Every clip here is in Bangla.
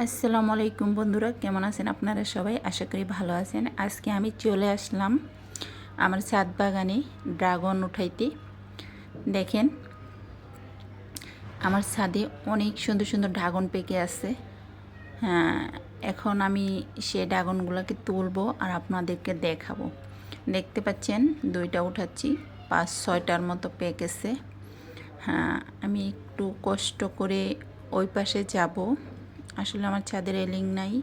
আসসালামু আলাইকুম বন্ধুরা, কেমন আছেন আপনারা সবাই? আশা করি ভালো আছেন। আজকে আমি চলে আসলাম আমার ছাদ বাগানে ড্রাগন উঠাইতে। দেখেন, আমার ছাদে অনেক সুন্দর সুন্দর ড্রাগন পেকে আছে। হ্যাঁ এখন আমি সে ড্রাগনগুলোকে তুলবো আর আপনাদেরকে দেখাবো। দেখতে পাচ্ছেন, দুইটা উঠাচ্ছি, পাঁচ, ছয়টার মতো পেকেছে। হ্যাঁ আমি একটু কষ্ট করে ওই পাশে যাব। আসলে আমার ছাদের রেলিং নাই।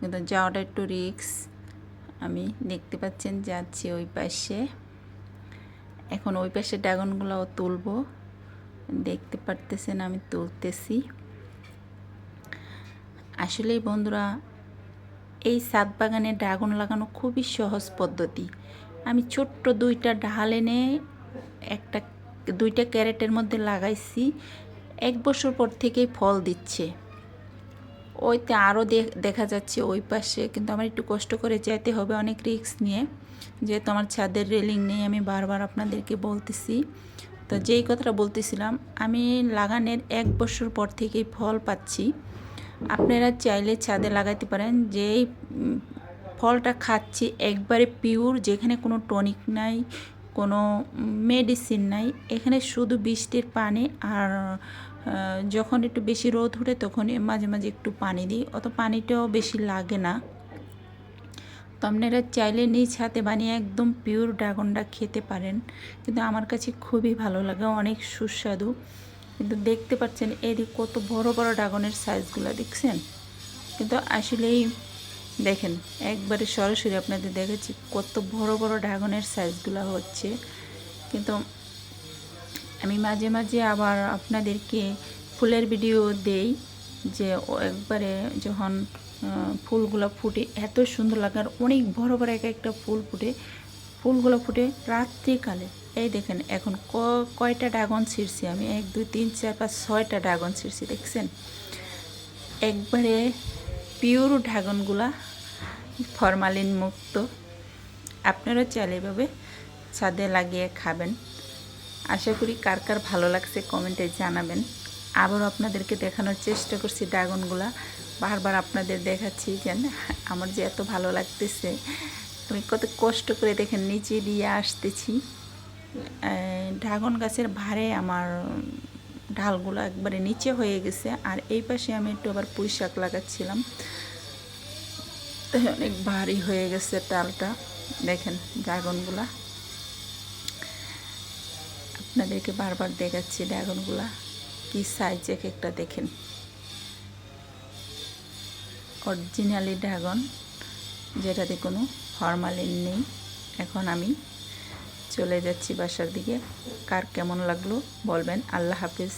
কিন্তু যাওয়াটা একটু রিক্স আমি দেখতে পাচ্ছেন যাচ্ছি ওই পাশে। এখন ওই পাশে ড্রাগনগুলোও তুলবো। দেখতে পারতেছেন আমি তুলতেছি। আসলে বন্ধুরা, এই সাত বাগানে ড্রাগন লাগানো খুবই সহজ পদ্ধতি। আমি ছোট্ট দুইটা ডাল এনে একটা, দুইটা ক্যারেটের মধ্যে লাগাইছি। এক বছর পর থেকেই ফল দিচ্ছে। ওইতে আরও দেখা যাচ্ছে ওই পাশে কিন্তু আমার একটু কষ্ট করে যেতে হবে অনেক রিস্ক নিয়ে। যেহেতু আমার ছাদের রেলিং নেই আমি বারবার আপনাদেরকে বলতেছি। তো যেই কথাটা বলতেছিলাম আমি লাগানোর এক বছর পর থেকেই ফল পাচ্ছি। আপনারা চাইলে ছাদে লাগাইতে পারেন যেই ফলটা খাচ্ছি একবারে পিওর যেখানে কোনো টনিক নাই কোনো মেডিসিন নাই এখানে শুধু বৃষ্টির পানি আর যখন একটু বেশি রোদ উঠে তখনই মাঝে মাঝে একটু পানি দিই, অত পানিটাও বেশি লাগে না। তো আপনারা চাইলে নিজ হাতে বানিয়ে একদম পিওর ড্রাগনটা খেতে পারেন। কিন্তু আমার কাছে খুবই ভালো লাগে, অনেক সুস্বাদু। কিন্তু দেখতে পাচ্ছেন, এদিক কত বড় বড় ড্রাগনের সাইজগুলো দেখছেন? কিন্তু আসলেই দেখেন, একবারে সরাসরি আপনাদের দেখেছি কত বড় বড় ড্রাগনের সাইজগুলো হচ্ছে। কিন্তু আমি মাঝে মাঝে আবার আপনাদেরকে ফুলের ভিডিও দেই যে একবারে যখন ফুলগুলো ফুটে, এত সুন্দর লাগে। আর অনেক বড় বড় এক একটা ফুল ফুটে, ফুলগুলো ফুটে রাত্রিকালে। এই দেখেন, এখন ক, কয়টা ড্রাগন ছিঁড়ছি আমি? এক, দুই, তিন, চার, পাঁচ, ছয়টা ড্রাগন ছিঁড়ছি, দেখছেন? একবারে পিওর ড্রাগনগুলা ফরমালিন মুক্ত। আপনারা চাইলে এভাবে ছাদে লাগিয়ে খাবেন। আশা করি কার কার ভালো লাগছে কমেন্টে জানাবেন। আবারও আপনাদেরকে দেখানোর চেষ্টা করছি ড্রাগনগুলা। বারবার আপনাদের দেখাচ্ছি যেন আমার যে এত ভালো লাগতেছে। আমি কত কষ্ট করে দেখেন নিচে দিয়ে আসতেছি। ড্রাগন গাছের ভারে আমার ঢালগুলো একবারে নিচে হয়ে গেছে। আর এই পাশে আমি একটু আবার পুঁই শাক লাগাচ্ছিলাম। অনেক ভারী হয়ে গেছে ডালটা। দেখেন ড্রাগনগুলা। আপনাদেরকে বারবার দেখাচ্ছি ড্রাগনগুলা কি সাইজ এক একটা দেখেন। অরিজিনালি ড্রাগন যেটাতে কোনো ফরমালিন নেই। এখন আমি চলে যাচ্ছি বাসার দিকে। কার কেমন লাগল বলবেন। আল্লাহ হাফিজ।